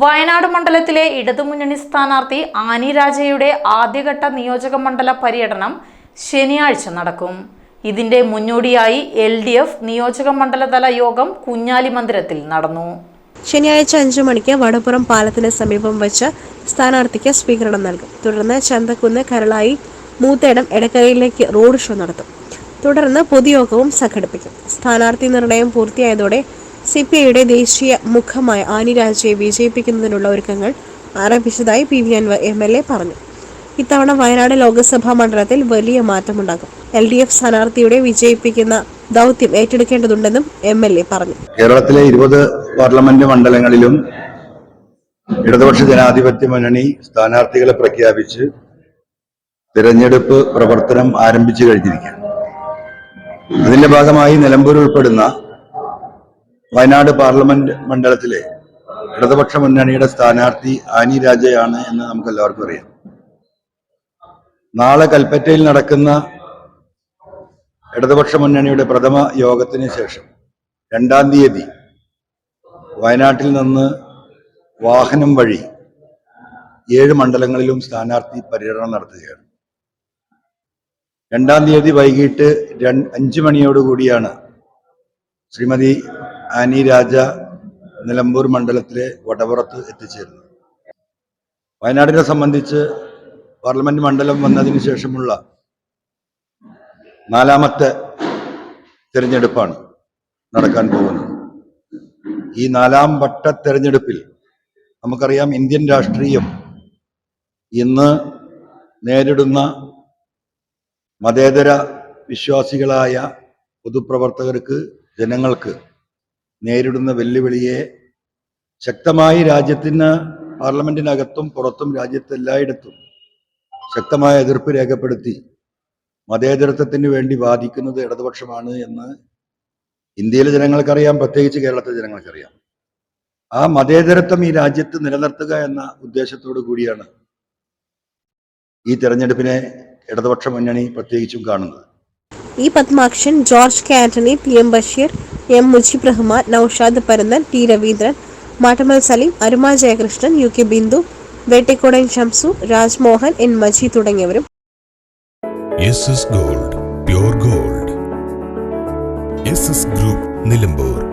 വയനാട് മണ്ഡലത്തിലെ ഇടതുമുന്നണി സ്ഥാനാർത്ഥി ആനി രാജയുടെ ആദ്യഘട്ട നിയോജക മണ്ഡല പര്യടനം ശനിയാഴ്ച നടക്കും. ഇതിന്റെ മുന്നോടിയായി എൽ ഡി എഫ് നിയോജക മണ്ഡലതല യോഗം കുഞ്ഞാലി മന്ദിരത്തിൽ നടന്നു. ശനിയാഴ്ച അഞ്ചു മണിക്ക് വടപ്പുറം പാലത്തിന് സമീപം വെച്ച് സ്ഥാനാർത്ഥിക്ക് സ്വീകരണം നൽകും. തുടർന്ന് ചന്തക്കുന്ന് കരളായി മൂത്തേടം എടക്കരയിലേക്ക് റോഡ് ഷോ നടത്തും. തുടർന്ന് പൊതുയോഗവും സംഘടിപ്പിക്കും. സ്ഥാനാർത്ഥി നിർണയം പൂർത്തിയായതോടെ സി പി ഐയുടെ ദേശീയ മുഖമായ ആനി രാജയെ വിജയിപ്പിക്കുന്നതിനുള്ള ഒരുക്കങ്ങൾ ആരംഭിച്ചതായി P V Anvar M L A പറഞ്ഞു. ഇത്തവണ വയനാട് ലോക്സഭാ മണ്ഡലത്തിൽ വലിയ മാറ്റമുണ്ടാകും. എൽ ഡി എഫ് സ്ഥാനാർത്ഥിയുടെ വിജയിപ്പിക്കുന്ന ദൗത്യം ഏറ്റെടുക്കേണ്ടതുണ്ടെന്നും എം എൽ എ പറഞ്ഞു. കേരളത്തിലെ ഇരുപത് പാർലമെന്റ് മണ്ഡലങ്ങളിലും ഇടതുപക്ഷ ജനാധിപത്യ മുന്നണി സ്ഥാനാർത്ഥികളെ പ്രഖ്യാപിച്ച് തിരഞ്ഞെടുപ്പ് പ്രവർത്തനം ആരംഭിച്ചു കഴിഞ്ഞിരിക്കുകയാണ്. അതിന്റെ ഭാഗമായി നിലമ്പൂർ ഉൾപ്പെടുന്ന വയനാട് പാർലമെന്റ് മണ്ഡലത്തിലെ ഇടതുപക്ഷ മുന്നണിയുടെ സ്ഥാനാർത്ഥി ആനി രാജയാണ് എന്ന് നമുക്ക് എല്ലാവർക്കും അറിയാം. നാളെ കൽപ്പറ്റയിൽ നടക്കുന്ന ഇടതുപക്ഷ മുന്നണിയുടെ പ്രഥമ യോഗത്തിന് ശേഷം രണ്ടാം തീയതി വയനാട്ടിൽ നിന്ന് വാഹനം വഴി ഏഴ് മണ്ഡലങ്ങളിലും സ്ഥാനാർത്ഥി പര്യടനം നടത്തുകയാണ്. രണ്ടാം തീയതി വൈകിട്ട് അഞ്ച് മണിയോടുകൂടിയാണ് ശ്രീമതി ആനി രാജ നിലമ്പൂർ മണ്ഡലത്തിലെ വടപുറത്ത് എത്തിച്ചേരുന്നത് വയനാടിനെ സംബന്ധിച്ച് പാർലമെന്റ് മണ്ഡലം വന്നതിന് ശേഷമുള്ള നാലാമത്തെ തിരഞ്ഞെടുപ്പാണ് നടക്കാൻ പോകുന്നത്. ഈ നാലാം വട്ട തെരഞ്ഞെടുപ്പിൽ നമുക്കറിയാം ഇന്ത്യൻ രാഷ്ട്രീയം ഇന്ന് നേരിടുന്ന മതേതര വിശ്വാസികളായ പൊതുപ്രവർത്തകർക്ക് ജനങ്ങൾക്ക് നേരിടുന്ന വെല്ലുവിളിയെ ശക്തമായി രാജ്യത്തിന് പാർലമെന്റിനകത്തും പുറത്തും രാജ്യത്തെല്ലായിടത്തും ശക്തമായ എതിർപ്പ് രേഖപ്പെടുത്തി മതേതരത്വത്തിന് വേണ്ടി വാദിക്കുന്നത് ഇടതുപക്ഷമാണ് എന്ന് ഇന്ത്യയിലെ ജനങ്ങൾക്കറിയാം പ്രത്യേകിച്ച് കേരളത്തിലെ ജനങ്ങൾക്കറിയാം. ആ മതേതരത്വം ഈ രാജ്യത്ത് നിലനിർത്തുക എന്ന ഉദ്ദേശത്തോടു കൂടിയാണ് ഈ തെരഞ്ഞെടുപ്പിനെ ഇടതുപക്ഷ മുന്നണി പ്രത്യേകിച്ചും കാണുന്നത്. ഈ Padmakshan George Kantony P M Basheer M Mujeeb Rahman Naushad Paranthan T Raveendran Mattamal Saleem Aruma Jayakrishnan U K Bindu Vettakodan Shamsu Rajmohan N Maji തുടങ്ങിയവരും. Gold pure gold. Group Nilambur.